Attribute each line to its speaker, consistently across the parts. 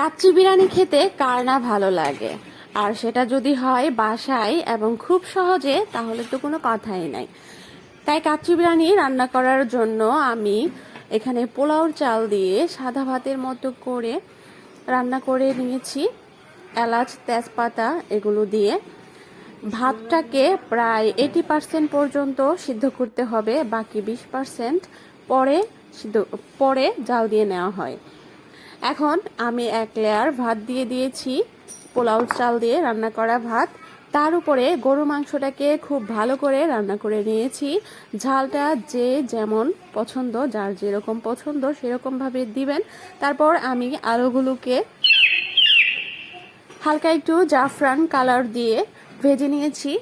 Speaker 1: কাচ্চি বিরিয়ানি খেতে কার না ভালো লাগে? আর সেটা যদি হয় বাসায় এবং খুব সহজে, তাহলে তো কোনো কথাই নাই। তাই কাচ্চি বিরিয়ানি রান্না করার জন্য আমি এখানে পোলাওর চাল দিয়ে সাদা ভাতের মতো করে রান্না করে নিয়েছি। এলাচ, তেজপাতা এগুলো দিয়ে। ভাতটাকে প্রায় এইটি পার্সেন্ট পর্যন্ত সিদ্ধ করতে হবে, বাকি বিশ পার্সেন্ট পরে সিদ্ধ পরে জাল দিয়ে নেওয়া হয়। এখন আমি এক লেয়ার ভাত দিয়ে দিয়েছি, পোলাও চাল দিয়ে রান্না করা ভাত। তার উপরে গরু মাংসটাকে খুব ভালো করে রান্না করে নিয়েছি। ঝালটা যে যেমন পছন্দ, যার যেরকম পছন্দ সেরকমভাবে দিবেন। তারপর আমি আলুগুলোকে হালকা একটু জাফরান কালার দিয়ে ভেজে নিয়েছি।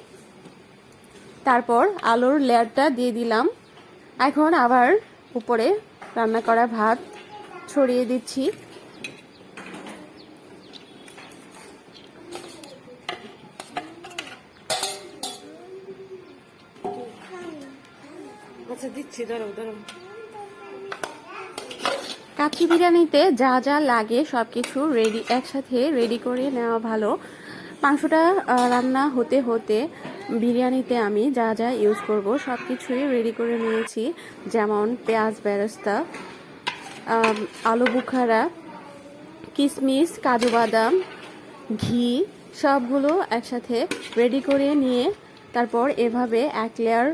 Speaker 1: তারপর আলুর লেয়ারটা দিয়ে দিলাম। এখন আবার উপরে রান্না করা ভাত ছড়িয়ে দিচ্ছি।
Speaker 2: আচ্ছা দিচ্ছি, দাঁড়াও দাঁড়াও।
Speaker 1: বিরিয়ানিতে যা যা লাগে সব কিছু রেডি একসাথে রেডি করে নেওয়া ভালো। মাংসটা রান্না হতে হতে বিরিয়ানিতে আমি যা যা ইউজ করব সব কিছুই রেডি করে নিয়েছি। যেমন পেঁয়াজ বেরেস্তা আলু বুখারা কিশমিশ কাজু বাদাম, ঘি, সবগুলো একসাথে রেডি করে নিয়ে তারপর এভাবে এক লেয়ার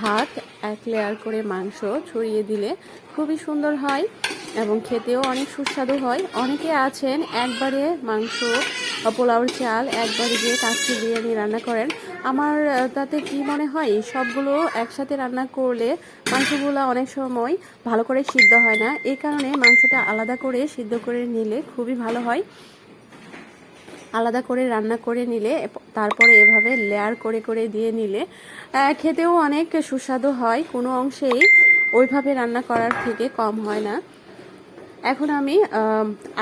Speaker 1: ভাত, এক লেয়ার করে মাংস ছড়িয়ে দিলে খুবই সুন্দর হয় এবং খেতেও অনেক সুস্বাদু হয়। অনেকে আছেন একবারে মাংস পোলাওর চাল একবারে দিয়ে কাচ্চি বিরিয়ানি রান্না করেন। আমার তাতে কি মনে হয় সবগুলো একসাথে রান্না করলে মাংসগুলো অনেক সময় ভালো করে সিদ্ধ হয় না। এই কারণে মাংসটা আলাদা করে সিদ্ধ করে নিলে খুবই ভালো হয়। আলাদা করে রান্না করে নিলে, তারপরে এভাবে লেয়ার করে করে দিয়ে নিলে খেতেও অনেক সুস্বাদু হয়। কোনো অংশেই ওইভাবে রান্না করার থেকে কম হয় না। এখন আমি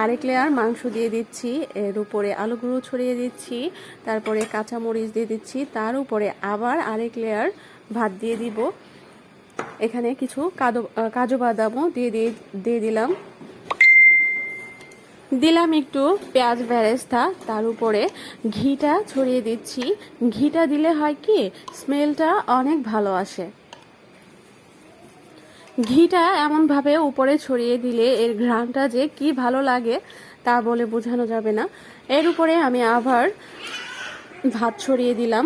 Speaker 1: আরেক লেয়ার মাংস দিয়ে দিচ্ছি। এর উপরে আলুগুলো ছড়িয়ে দিচ্ছি, তারপরে কাঁচামরিচ দিয়ে দিচ্ছি, তার উপরে আবার আরেক লেয়ার ভাত দিয়ে দিব। এখানে কিছু কাদু কাজু বাদামও দিয়ে দিয়ে দিয়ে দিলাম। দিলাম একটু পেঁয়াজ বেরেস্তা, তার উপরে ঘিটা ছড়িয়ে দিচ্ছি। ঘিটা দিলে হয় কি, স্মেলটা অনেক ভালো আসে। ঘিটা এমনভাবে উপরে ছড়িয়ে দিলে এর ঘ্রাণটা যে কি ভালো লাগে, তা বলে বোঝানো যাবে না। এর উপরে আমি আবার ভাত ছড়িয়ে দিলাম।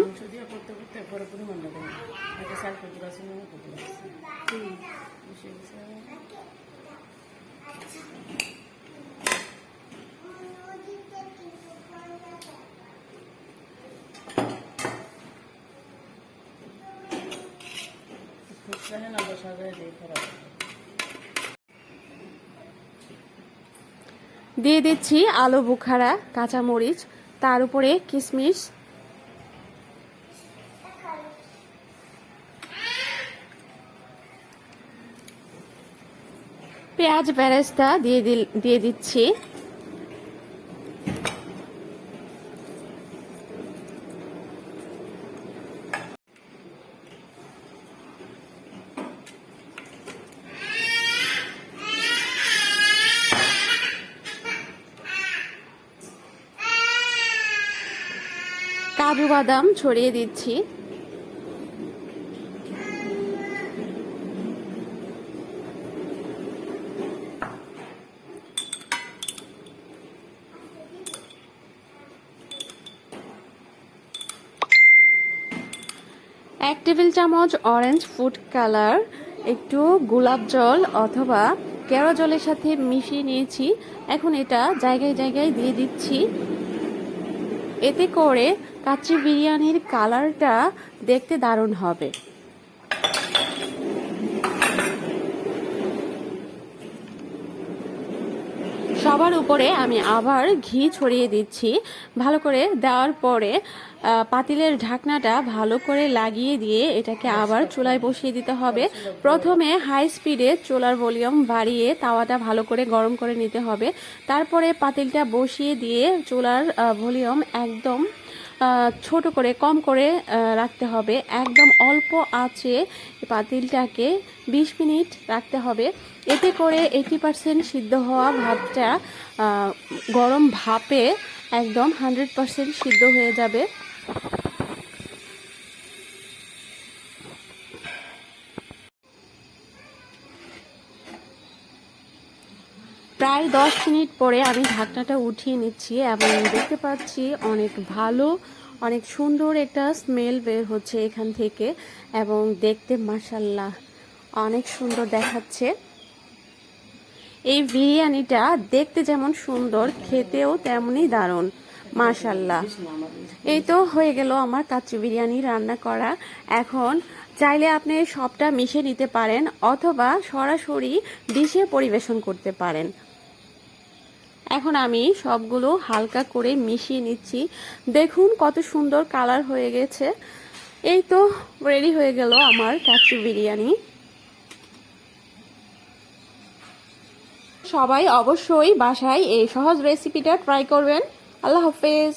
Speaker 2: দিয়ে
Speaker 1: দিচ্ছি আলু বুখারা কাঁচামরিচ তার উপরে কিশমিশ পেঁয়াজ বেরেস্তা দিয়ে দিয়ে দিচ্ছি। কাজু বাদাম ছড়িয়ে দিচ্ছি। এক টেবিল চামচ অরেঞ্জ ফুড কালার একটু গোলাপ জল অথবা কেওড়া জলের সাথে মিশিয়ে নিয়েছি। এখন এটা জায়গায় জায়গায় দিয়ে দিচ্ছি। এতে করে কাচ্চি বিরিয়ানির কালারটা দেখতে দারুণ হবে। সবার উপরে আমি আবার ঘি ছড়িয়ে দিচ্ছি। ভালো করে দেওয়ার পরে পাতিলের ঢাকনাটা ভালো করে লাগিয়ে দিয়ে এটাকে আবার চুলায় বসিয়ে দিতে হবে। প্রথমে হাই স্পিডে চুলার ভলিউম বাড়িয়ে তাওয়াটা ভালো করে গরম করে নিতে হবে। তারপরে পাতিলটা বসিয়ে দিয়ে চুলার ভলিউম একদম ছোট করে, কম করে রাখতে হবে। একদম অল্প আঁচে পাতিলটাকে 20 মিনিট রাখতে হবে। এতে করে এইটি পার্সেন্ট সিদ্ধ হওয়া ভাতটা গরম ভাপে একদম হান্ড্রেড পার্সেন্ট সিদ্ধ হয়ে যাবে। প্রায় দশ মিনিট পরে আমি ঢাকনাটা উঠিয়ে নিচ্ছি এবং দেখতে পাচ্ছি অনেক ভালো, অনেক সুন্দর একটা স্মেল বের হচ্ছে এখান থেকে এবং দেখতে মাসাল্লাহ অনেক সুন্দর দেখাচ্ছে। এই বিরিয়ানিটা দেখতে যেমন সুন্দর, খেতেও তেমনই দারুণ। মাশাল্লাহ এই তো হয়ে গেল আমার কাচ্চি বিরিয়ানি রান্না করা। এখন চাইলে আপনি সবটা মিশে নিতে পারেন অথবা সরাসরি ডিশে পরিবেশন করতে পারেন। এখন আমি সবগুলো হালকা করে মিশিয়ে নিচ্ছি। দেখুন কত সুন্দর কালার হয়ে গেছে। এই তো রেডি হয়ে গেল আমার কাচ্চি বিরিয়ানি। সবাই অবশ্যই বাসায় এই সহজ রেসিপিটা ট্রাই করবেন। আল্লাহ হাফেজ।